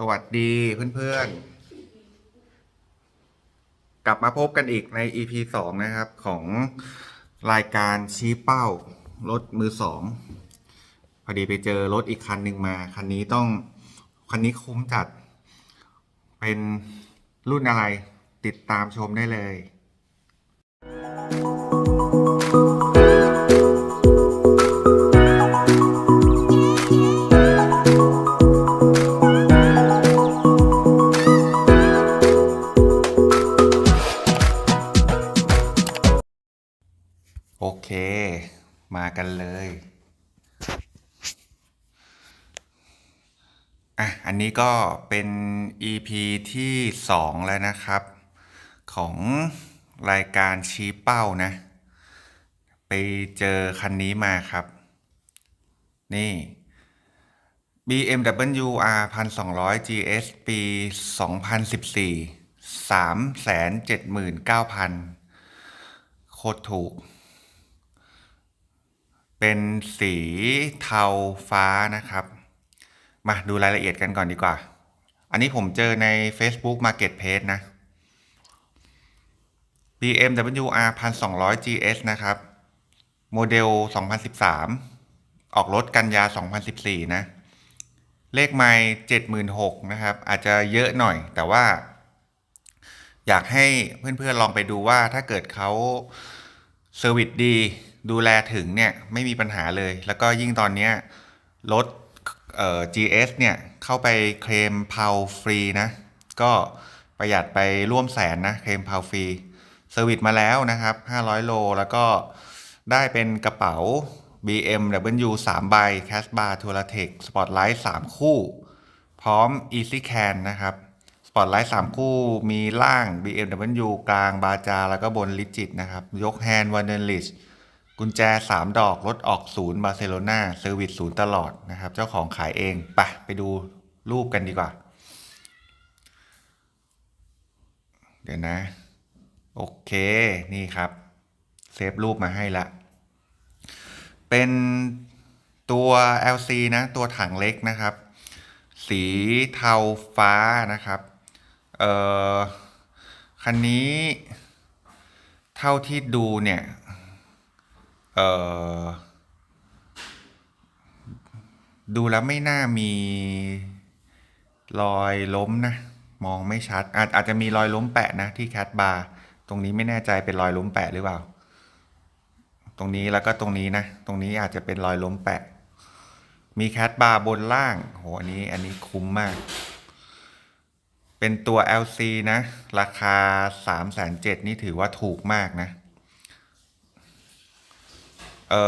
สวัสดีเพื่อนๆ กลับมาพบกันอีกใน EP สองนะครับ ของรายการชี้เป้า รถมือสองพอดีไปเจอรถอีกคันหนึ่งมา คันนี้ต้อง คันนี้คุ้มจัด เป็นรุ่นอะไรติดตามชมได้เลย เค มากันเลย อะ อันนี้ก็เป็น EP ที่สองแล้วนะครับ ของรายการชี้เป้านะ ไปเจอคันนี้มาครับ นี่ BMW R 1200 GS ปี 2014 379,000 โคตรถูก เป็นสีเทาฟ้านะครับ มาดูรายละเอียดกันก่อนดีกว่า อันนี้ผมเจอใน Facebook Marketplace นะ BMW R 1200 GS นะครับ โมเดล 2013 ออกรถกันยา 2014 นะ เลขไม่76,000นะครับ อาจจะเยอะหน่อย แต่ว่า อยากให้เพื่อนๆลองไปดูว่าถ้าเกิดเขาเซอร์วิสดี ดูแลถึงเนี่ยไม่มีปัญหาเลย แล้วก็ยิ่งตอนนี้รถเอ่อ GS เนี่ยเข้าไปเคลมเพาฟรีนะ ก็ประหยัดไปร่วมแสนนะเคลมเพาฟรีเซอร์วิสมาแล้วนะครับ 500 โล แล้วก็ได้เป็นกระเป๋า BMW 3 ใบ Cash Bar t o u r a t e c Spotlight 3 คู่ พร้อม Easy Can นะครับสปอตไลท์3คู่มีล่าง BMW กลางบาจา แล้วก็บนลิจิตนะครับ ยกแฮนด์วันเดนลิช กุญแจ 3 ดอกรถออกศูนย์บาร์เซโลนาเซอร์วิสศูนย์ตลอดนะครับ เจ้าของขายเองไปไปดูรูปกันดีกว่า เดี๋ยวนะ โอเค นี่ครับ เซฟรูปมาให้ละ เป็นตัว LC นะ ตัวถังเล็กนะครับ สีเทาฟ้านะครับ เอ่อ คันนี้ เท่าที่ดูเนี่ย ดูแล้วไม่น่ามีรอยล้มนะ มองไม่ชัด อาจอาจจะมีรอยล้มแปะนะที่แคทบาร์ตรงนี้ไม่แน่ใจเป็นรอยล้มแปะหรือเปล่า ตรงนี้แล้วก็ตรงนี้นะ ตรงนี้อาจจะเป็นรอยล้มแปะ มีแคทบาร์บนล่างโหอันนี้อันนี้คุ้มมาก เป็นตัว LC นะ ราคา 3 7 0 0 0นี่ถือว่าถูกมากนะ เอ่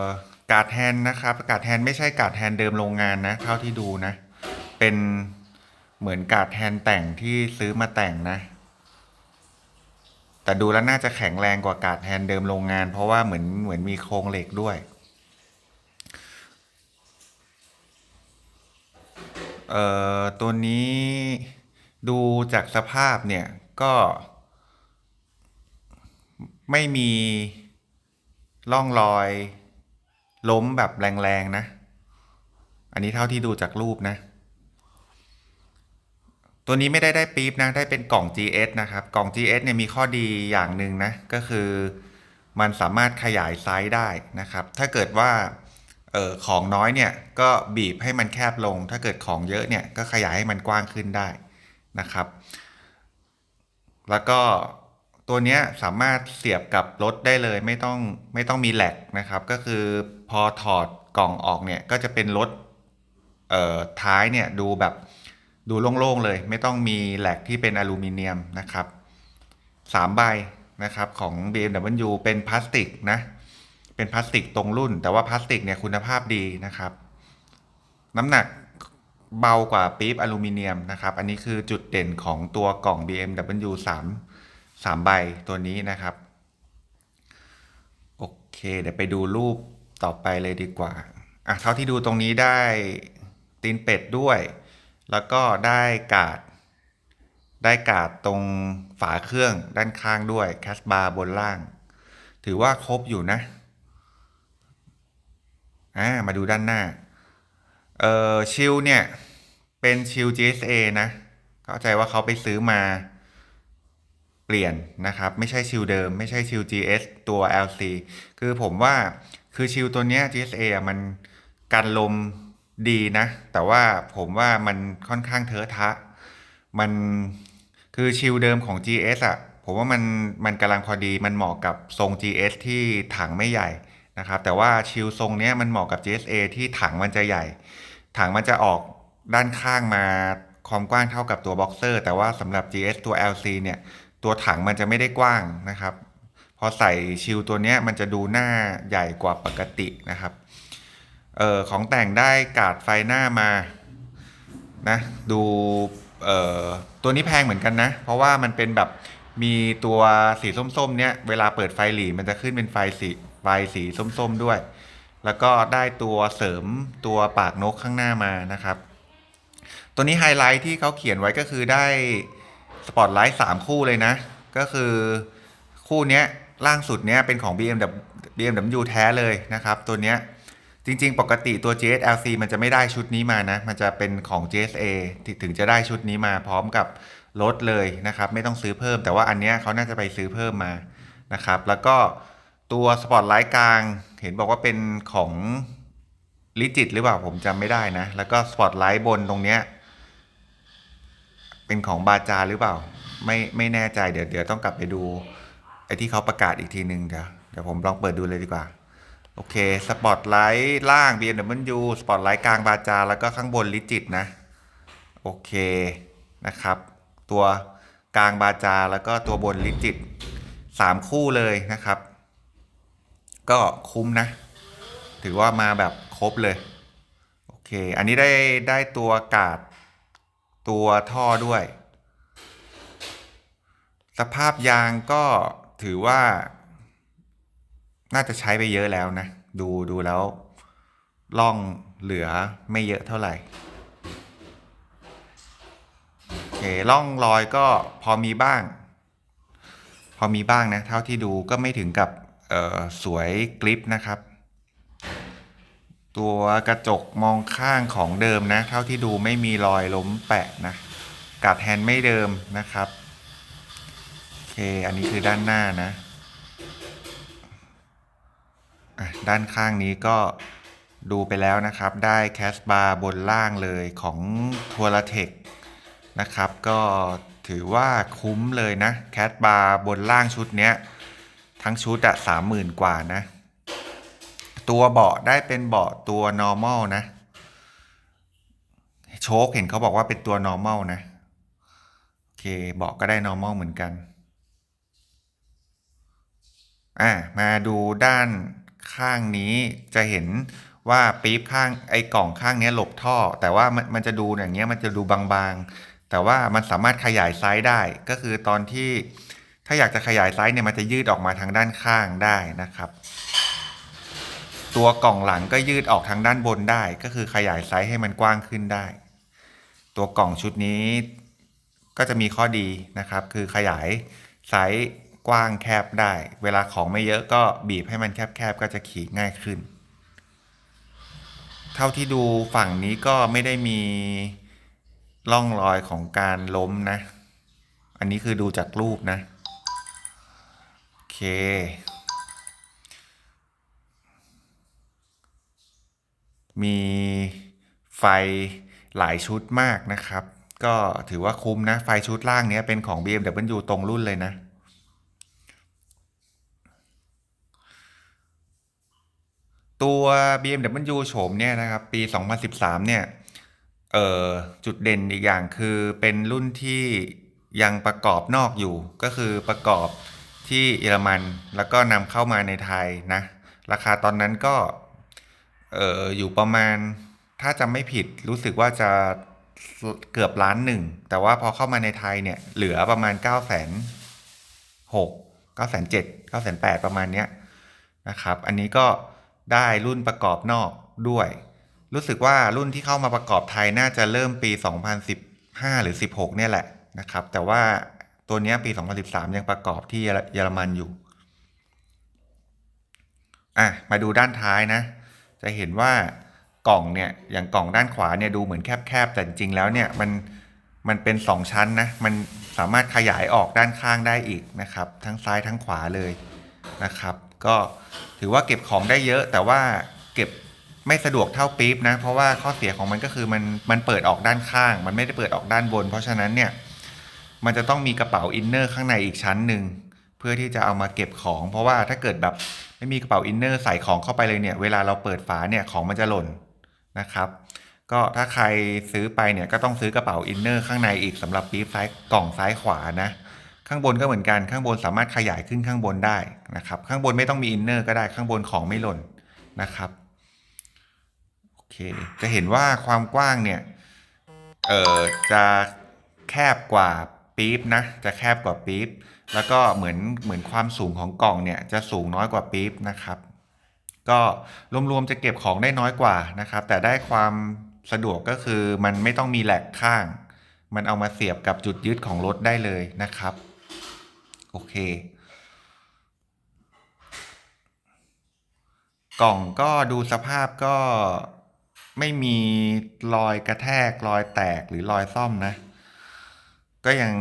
อการ์ดแฮนนะครับการ์ดแฮนไม่ใช่การ์ดแฮนเดิมโรงงานนะเท่าที่ดูนะ เป็นเหมือนการ์ดแฮนแต่งที่ซื้อมาแต่งนะ แต่ดูแล้วน่าจะแข็งแรงกว่าการ์ดแฮนเดิมโรงงาน เพราะว่าเหมือนเหมือนมีโครงเหล็กด้วยเอ่อตัวนี้ดูจากสภาพเนี่ยก็ไม่มี ร่องรอย ล้มแบบแรงๆนะ อันนี้เท่าที่ดูจากรูปนะ ตัวนี้ไม่ได้ได้ปี๊บนะ ได้เป็นกล่อง GS นะครับ กล่อง GS เนี่ยมีข้อดีอย่างหนึ่งนะ ก็คือมันสามารถขยายไซส์ได้นะครับ ถ้าเกิดว่าออของน้อยเนี่ยก็บีบให้มันแคบลง ถ้าเกิดของเยอะเนี่ยก็ขยายให้มันกว้างขึ้นได้นะครับ แล้วก็ ตัวนี้สามารถเสียบกับรถได้เลยไม่ต้องไม่ต้องมีแหลกนะครับ ก็คือพอถอดกล่องออกเนี่ยก็จะเป็นรถเอ่อท้ายเนี่ยดูแบบดูโล่งๆเลย ไม่ต้องมีแหลกที่เป็นอลูมิเนียมนะครับสามใบนะครับของ BMW เป็นพลาสติกนะ เป็นพลาสติกตรงรุ่น แต่ว่าพลาสติกเนี่ยคุณภาพดีนะครับ น้ำหนักเบากว่าปี๊บอลูมิเนียมนะครับ อันนี้คือจุดเด่นของตัวกล่อง BMW 3 3 ใบตัวนี้นะครับ โอเค เดี๋ยวไปดูรูปต่อไปเลยดีกว่าอะเท่าที่ดูตรงนี้ได้ตีนเป็ดด้วย แล้วก็ได้กาด ได้กาดตรงฝาเครื่องด้านข้างด้วยแคสบาร์บนล่าง ถือว่าครบอยู่นะอ่ามาดูด้านหน้า เอ่อชิลเนี่ย เป็นชิล GSA นะ เข้าใจว่าเขาไปซื้อมา เปลี่ยนนะครับ ไม่ใช่ชิลเดิม ไม่ใช่ชิล GS ตัว LC คือผมว่าคือชิลตัวเนี้ย GSA อะมันกันลมดีนะ แต่ว่าผมว่ามันค่อนข้างเทอะทะ มันคือชิลเดิมของ GS อะผมว่ามันมันกำลังพอดีมันเหมาะกับทรง GS ที่ถังไม่ใหญ่นะครับ แต่ว่าชิลทรงเนี้ยมันเหมาะกับ GSA ที่ถังมันจะใหญ่ ถังมันจะออกด้านข้างมาความกว้างเท่ากับตัวบ็อกเซอร์แต่ว่าสำหรับ GS ตัว LC เนี่ย ตัวถังมันจะไม่ได้กว้างนะครับ พอใส่ชิลตัวนี้มันจะดูหน้าใหญ่กว่าปกตินะครับเออของแต่งได้กาดไฟหน้ามานะดูเออตัวนี้แพงเหมือนกันนะ เพราะว่ามันเป็นแบบมีตัวสีส้มๆ เนี้ยเวลาเปิดไฟหลีมันจะขึ้นเป็นไฟสีไฟสีส้มๆด้วย แล้วก็ได้ตัวเสริมตัวปากนกข้างหน้ามานะครับ ตัวนี้ไฮไลท์ที่เขาเขียนไว้ก็คือได้ สปอตไลท์3คู่เลยนะ ก็คือคู่เนี้ยล่างสุดเนี้ยเป็นของ BMW BMW แท้เลยนะครับ ตัวเนี้ยจริง ๆ ปกติตัว GSLC มันจะไม่ได้ชุดนี้มานะ มันจะเป็นของ GSA ถึงจะได้ชุดนี้มาพร้อมกับรถเลยนะครับ ไม่ต้องซื้อเพิ่ม แต่ว่าอันเนี้ยเขาน่าจะไปซื้อเพิ่มมานะครับ แล้วก็ตัวสปอตไลท์กลาง เห็นบอกว่าเป็นของลิจิตหรือเปล่าผมจำไม่ได้นะ แล้วก็สปอตไลท์บนตรงเนี้ย เป็นของบาจาหรือเปล่า ไม่ไม่แน่ใจเดี๋ยวเดี๋ยวต้องกลับไปดูไอ้ที่เขาประกาศอีกทีหนึ่งเดี๋ยวเดี๋ยวผมลองเปิดดูเลยดีกว่า โอเคสปอตไลท์ล่าง BMW สปอตไลท์กลางบาจา แล้วก็ข้างบนลิจิตนะ โอเคนะครับ ตัวกลางบาจาแล้วก็ตัวบนลิจิตสามคู่เลยนะครับ ก็คุ้มนะ ถือว่ามาแบบครบเลย โอเค อันนี้ได้ได้ตัวกาด ตัวท่อด้วย สภาพยางก็ถือว่า น่าจะใช้ไปเยอะแล้วนะ ดูดูแล้วล่องเหลือไม่เยอะเท่าไหร่โอเคล่องรอยก็พอมีบ้าง พอมีบ้างนะ เท่าที่ดูก็ไม่ถึงกับสวยกริปนะครับ ตัวกระจกมองข้างของเดิมนะ เท่าที่ดูไม่มีรอยล้มแปะนะกาดแฮนด์ไม่เดิมนะครับโอเคอันนี้คือด้านหน้านะอะด้านข้างนี้ก็ดูไปแล้วนะครับ ได้แคสบาร์บนล่างเลยของทัวร์เทคนะครับ ก็ถือว่าคุ้มเลยนะ แคสบาร์บนล่างชุดเนี้ย ทั้งชุดอะสามหมื่นกว่านะ ตัวเบาะได้เป็นเบาะตัว normal นะ โชคเห็นเขาบอกว่าเป็นตัว normal นะ โอเคเบาะก็ได้ normal เหมือนกัน อะมาดูด้านข้างนี้จะเห็นว่าปี๊บข้างไอ้กล่องข้างนี้หลบท่อ แต่ว่ามันมันจะดูอย่างเงี้ยมันจะดูบางๆ แต่ว่ามันสามารถขยายไซส์ได้ก็คือตอนที่ถ้าอยากจะขยายไซส์เนี่ยมันจะยืดออกมาทางด้านข้างได้นะครับ ตัวกล่องหลังก็ยืดออกทางด้านบนได้ ก็คือขยายไซส์ให้มันกว้างขึ้นได้ ตัวกล่องชุดนี้ก็จะมีข้อดีนะครับ คือขยายไซส์กว้างแคบได้ เวลาของไม่เยอะก็บีบให้มันแคบๆก็จะขี่ง่ายขึ้น เท่าที่ดูฝั่งนี้ก็ไม่ได้มีร่องรอยของการล้มนะ อันนี้คือดูจากรูปนะ โอเค มีไฟหลายชุดมากนะครับ ก็ถือว่าคุ้มนะ ไฟชุดล่างนี้เป็นของ BMW ตรงรุ่นเลยนะ ตัว BMW โฉมเนี่ยนะครับ ปี 2013 เนี่ยเอ่อจุดเด่นอีกอย่างคือเป็นรุ่นที่ยังประกอบนอกอยู่ ก็คือประกอบที่เยอรมันแล้วก็นำเข้ามาในไทยนะ ราคาตอนนั้นก็ เอออยู่ประมาณ ถ้าจำไม่ผิดรู้สึกว่าจะเกือบล้านหนึ่ง แต่ว่าพอเข้ามาในไทยเนี่ย เหลือประมาณ9 0 0 0 0 6 9 0 0 0 7 9 0 0 0ปดประมาณเนี้ยนะครับ อันนี้ก็ได้รุ่นประกอบนอกด้วย รู้สึกว่ารุ่นที่เข้ามาประกอบไทยน่าจะเริ่มปี 2015 หรือ 16 เนี่ยแหละนะครับ แต่ว่าตัวนี้ปี 2013 ยังประกอบที่เยอรมันอยู่ อะ มาดูด้านท้ายนะ จะเห็นว่ากล่องเนี่ยอย่างกล่องด้านขวาเนี่ยดูเหมือนแคบๆแต่จริงๆแล้วเนี่ยมันมันเป็นสองชั้นนะมันสามารถขยายออกด้านข้างได้อีกนะครับ ทั้งซ้ายทั้งขวาเลยนะครับ ก็ถือว่าเก็บของได้เยอะ แต่ว่าเก็บไม่สะดวกเท่าปี๊บนะ เพราะว่าข้อเสียของมันก็คือมันมันเปิดออกด้านข้าง มันไม่ได้เปิดออกด้านบน เพราะฉะนั้นเนี่ยมันจะต้องมีกระเป๋าอินเนอร์ข้างในอีกชั้นหนึ่ง พื่อที่จะเอามาเก็บของ เพราะว่าถ้าเกิดแบบไม่มีกระเป๋าอินเนอร์ใส่ของเข้าไปเลยเนี่ยเวลาเราเปิดฝาเนี่ยของมันจะหล่นนะครับ ก็ถ้าใครซื้อไปเนี่ยก็ต้องซื้อกระเป๋าอินเนอร์ข้างในอีกสำหรับปี๊บซ้ายกล่องซ้ายขวานะข้างบนก็เหมือนกันข้างบนสามารถขยายขึ้นข้างบนได้นะครับ ข้างบนไม่ต้องมีอินเนอร์ก็ได้ข้างบนของไม่หล่นนะครับโอเคจะเห็นว่าความกว้างเนี่ยเออจะแคบกว่า ปี๊บนะจะแคบกว่าปี๊บแล้วก็เหมือนเหมือนความสูงของกล่องเนี่ยจะสูงน้อยกว่าปี๊บนะครับ ก็รวมๆจะเก็บของได้น้อยกว่านะครับ แต่ได้ความสะดวกก็คือมันไม่ต้องมีแหลกข้าง มันเอามาเสียบกับจุดยึดของรถได้เลยนะครับ โอเค กล่องก็ดูสภาพก็ไม่มีรอยกระแทกรอยแตกหรือรอยซ่อมนะ ก็ยัง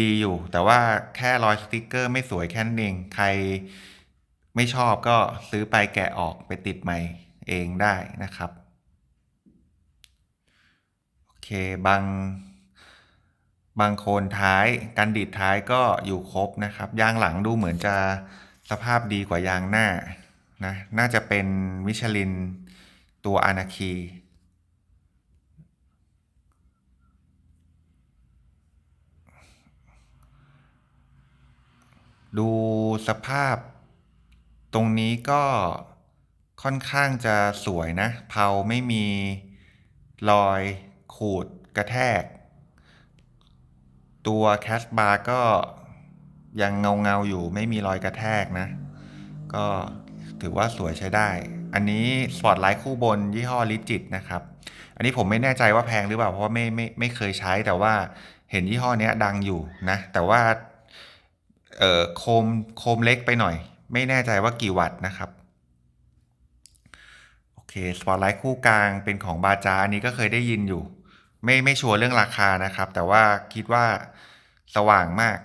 ดีอยู่ แต่ว่าแค่รอยสติกเกอร์ไม่สวยแค่นั้นเองใครไม่ชอบก็ซื้อไปแกะออกไปติดใหม่เองได้นะครับ โอเคบางบางโคนท้ายกันดิดท้ายก็อยู่ครบนะครับ ยางหลังดูเหมือนจะสภาพดีกว่ายางหน้านะน่าจะเป็นมิชลินตัวอานาคี ดูสภาพ ตรงนี้ก็ค่อนข้างจะสวยนะ เพาไม่มีรอยขูดกระแทก ตัวแคสบาร์ก็ยังเงาเงาอยู่ไม่มีรอยกระแทกนะ ก็ถือว่าสวยใช้ได้ อันนี้สปอตไลท์คู่บนยี่ห้อลิจิตนะครับ อันนี้ผมไม่แน่ใจว่าแพงหรือเปล่า เพราะว่าไม่ไม่ไม่เคยใช้แต่ว่าเห็นยี่ห้อเนี้ยดังอยู่นะ แต่ว่า เอ่อโคมโคมเล็กไปหน่อย ไม่แน่ใจว่ากี่วัตต์นะครับโอเคสปอตไลท์คู่กลางเป็นของบาจาอันนี้ก็เคยได้ยินอยู่ ไม่ไม่ชัวร์เรื่องราคานะครับ แต่ว่าคิดว่าสว่างมาก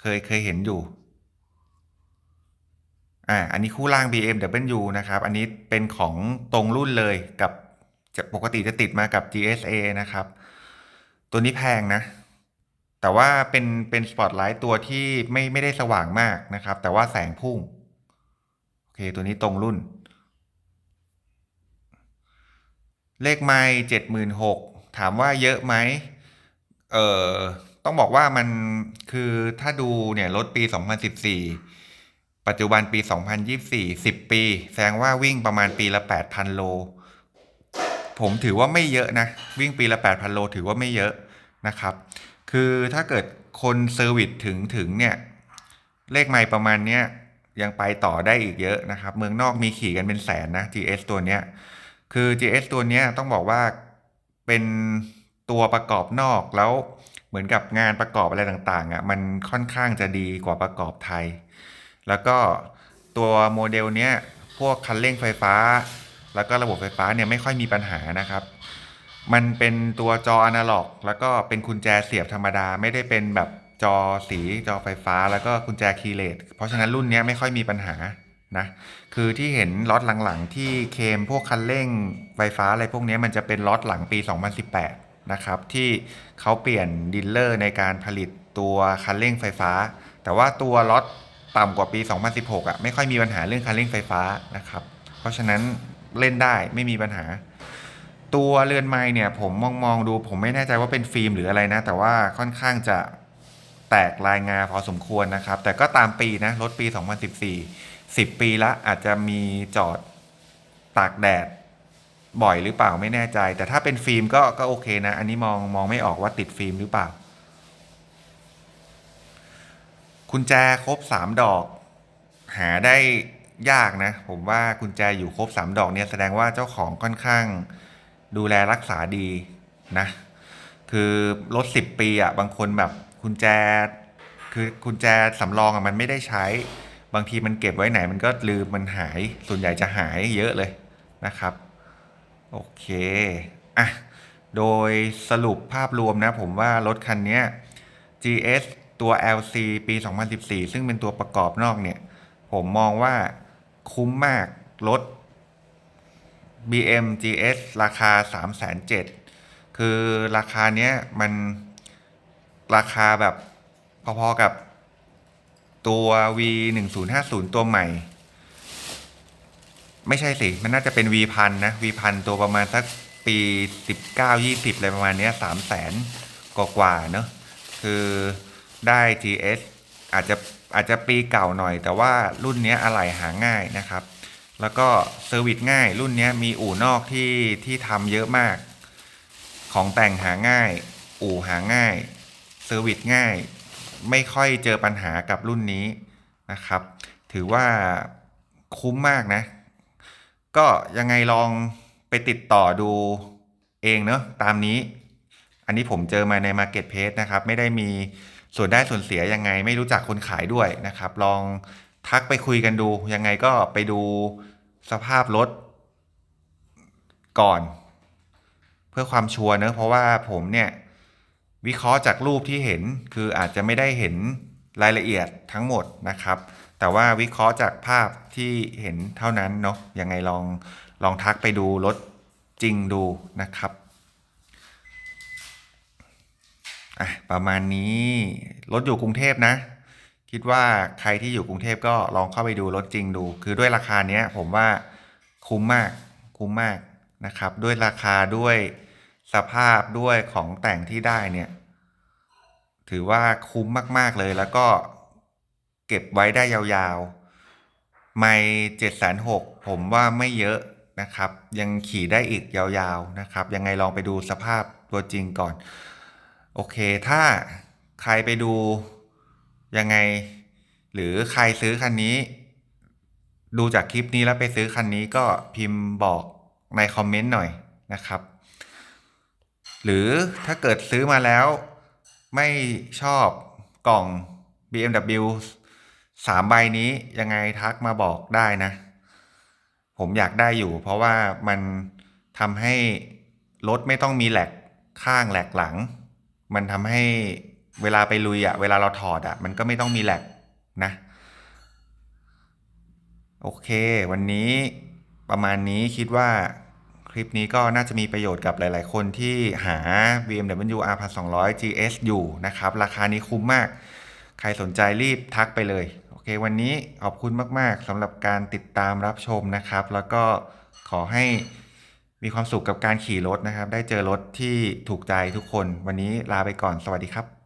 เคยเคยเห็นอยู่อ่าอันนี้คู่ล่าง BMW นะครับ อันนี้เป็นของตรงรุ่นเลยกับจะปกติจะติดมากับ GSA นะครับ ตัวนี้แพงนะ แต่ว่าเป็นเป็นสปอตไลท์ตัวที่ไม่ไม่ได้สว่างมากนะครับ แต่ว่าแสงพุ่ง โอเค ตัวนี้ตรงรุ่น เลขไม่เจ็ดหมื่นหกถามว่าเยอะไหมเอ่อต้องบอกว่ามันคือถ้าดูเนี่ยรถปี 2014 ปัจจุบันปี 2024 10 ปี แสดงว่าวิ่งประมาณปีละ 8,000 โล ผมถือว่าไม่เยอะนะ วิ่งปีละ 8,000 โลถือว่าไม่เยอะนะครับ คือถ้าเกิดคนเซอร์วิสถึงถึงเนี่ยเลขไม่ประมาณเนี้ยยังไปต่อได้อีกเยอะนะครับ เมืองนอกมีขี่กันเป็นแสนนะ GS ตัวเนี้ยคือ GS ตัวเนี้ยต้องบอกว่าเป็นตัวประกอบนอกแล้วเหมือนกับงานประกอบอะไรต่างๆอะมันค่อนข้างจะดีกว่าประกอบไทย แล้วก็ตัวโมเดลเนี้ยพวกคันเร่งไฟฟ้า แล้วก็ระบบไฟฟ้าเนี่ยไม่ค่อยมีปัญหานะครับ มันเป็นตัวจออนาล็อก แล้วก็เป็นกุญแจเสียบธรรมดา ไม่ได้เป็นแบบจอสีจอไฟฟ้า แล้วก็กุญแจคีย์เลสเพราะฉะนั้นรุ่นนี้ไม่ค่อยมีปัญหานะคือที่เห็นล็อตหลังๆ ที่เคมพวกคันเร่งไฟฟ้าอะไรพวกนี้มันจะเป็นล็อตหลังปี 2018 นะครับ ที่เขาเปลี่ยนดีลเลอร์ในการผลิตตัวคันเร่งไฟฟ้า แต่ว่าตัวล็อตต่ำกว่าปี 2016อะไม่ค่อยมีปัญหาเรื่องคันเร่งไฟฟ้านะครับ เพราะฉะนั้นเล่นได้ไม่มีปัญหา ตัวเรือนไม้เนี่ยผมมองมองดู ผมไม่แน่ใจว่าเป็นฟิล์มหรืออะไรนะ แต่ว่าค่อนข้างจะแตกลายงาพอสมควรนะครับ แต่ก็ตามปีนะรถปี 2014 10 ปีละอาจจะมีจอดตากแดดบ่อยหรือเปล่าไม่แน่ใจ แต่ถ้าเป็นฟิล์มก็ก็โอเคนะ อันนี้มองมองไม่ออกว่าติดฟิล์มหรือเปล่า กุญแจครบ 3 ดอก หาได้ยากนะ ผมว่ากุญแจอยู่ครบ 3 ดอกเนี่ยแสดงว่าเจ้าของค่อนข้าง ดูแลรักษาดีนะ คือรถ10 ปีอะบางคนแบบกุญแจ คือกุญแจสำรองอะมันไม่ได้ใช้ บางทีมันเก็บไว้ไหน มันก็ลืมมันหาย ส่วนใหญ่จะหายเยอะเลยนะครับ โอเคอะโดยสรุปภาพรวมนะ ผมว่ารถคันนี้ GS ตัว LC ปี 2014 ซึ่งเป็นตัวประกอบนอกเนี่ย ผมมองว่าคุ้มมากรถ BM GS ราคา 3 7 0 0 0คือราคาเนี้ยมันราคาแบบพอๆกับตัว V 1 0 5 0ตัวใหม่ ไม่ใช่สิ มันน่าจะเป็น V พันนะ V พันตัวประมาณสักปี 19 20อะไรประมาณเนี้ย3 0 0แสนกว่าๆเนอะคือได้ GS อาจจะอาจจะปีเก่าหน่อย แต่ว่ารุ่นนี้อะไหล่หาง่ายนะครับ แล้วก็เซอร์วิสง่าย รุ่นนี้มีอู่นอกที่ที่ทำเยอะมาก ของแต่งหาง่าย อู่หาง่ายเซอร์วิสง่าย ไม่ค่อยเจอปัญหากับรุ่นนี้นะครับ ถือว่าคุ้มมากนะ ก็ยังไงลองไปติดต่อดูเองเนอะตามนี้ อันนี้ผมเจอมาใน Marketplace นะครับ ไม่ได้มีส่วนได้ส่วนเสียยังไง ไม่รู้จักคนขายด้วยนะครับ ลองทักไปคุยกันดู ยังไงก็ไปดู สภาพรถก่อน เพื่อความชัวร์เนะเพราะว่าผมเนี่ย วิเคราะห์จากรูปที่เห็นคืออาจจะไม่ได้เห็นรายละเอียดทั้งหมดนะครับ แต่ว่าวิเคราะห์จากภาพที่เห็นเท่านั้นเนาะยังไงลองลองทักไปดูรถจริงดูนะครับอะประมาณนี้รถอยู่กรุงเทพนะ คิดว่าใครที่อยู่กรุงเทพก็ลองเข้าไปดูรถจริงดู คือด้วยราคาเนี้ยผมว่าคุ้มมากคุ้มมากนะครับ ด้วยราคาด้วยสภาพด้วยของแต่งที่ได้เนี่ย ถือว่าคุ้มมาก ๆเลยแล้วก็เก็บไว้ได้ยาวๆ ไม่เจ็ดแสนหกผมว่าไม่เยอะนะครับ ยังขี่ได้อีกยาวๆนะครับ ยังไงลองไปดูสภาพตัวจริงก่อน โอเค ถ้าใครไปดู ยังไง หรือใครซื้อคันนี้ ดูจากคลิปนี้แล้วไปซื้อคันนี้ก็พิมพ์บอกในคอมเมนต์หน่อยนะครับ หรือถ้าเกิดซื้อมาแล้ว ไม่ชอบกล่อง BMW สามใบนี้ยังไงทักมาบอกได้นะ ผมอยากได้อยู่ เพราะว่ามันทำให้รถไม่ต้องมีแหลกข้างแหลกหลัง มันทำให้ เวลาไปลุยอะเวลาเราถอดอะมันก็ไม่ต้องมีแหลกนะ โอเค วันนี้ประมาณนี้คิดว่าคลิปนี้ก็น่าจะมีประโยชน์กับหลาย ๆ คนที่หา BMW R 1200 GS อยู่นะครับ ราคานี้คุ้มมาก ใครสนใจรีบทักไปเลย โอเค วันนี้ขอบคุณมาก ๆสำหรับการติดตามรับชมนะครับ แล้วก็ขอให้มีความสุขกับการขี่รถนะครับ ได้เจอรถที่ถูกใจทุกคน วันนี้ลาไปก่อน สวัสดีครับ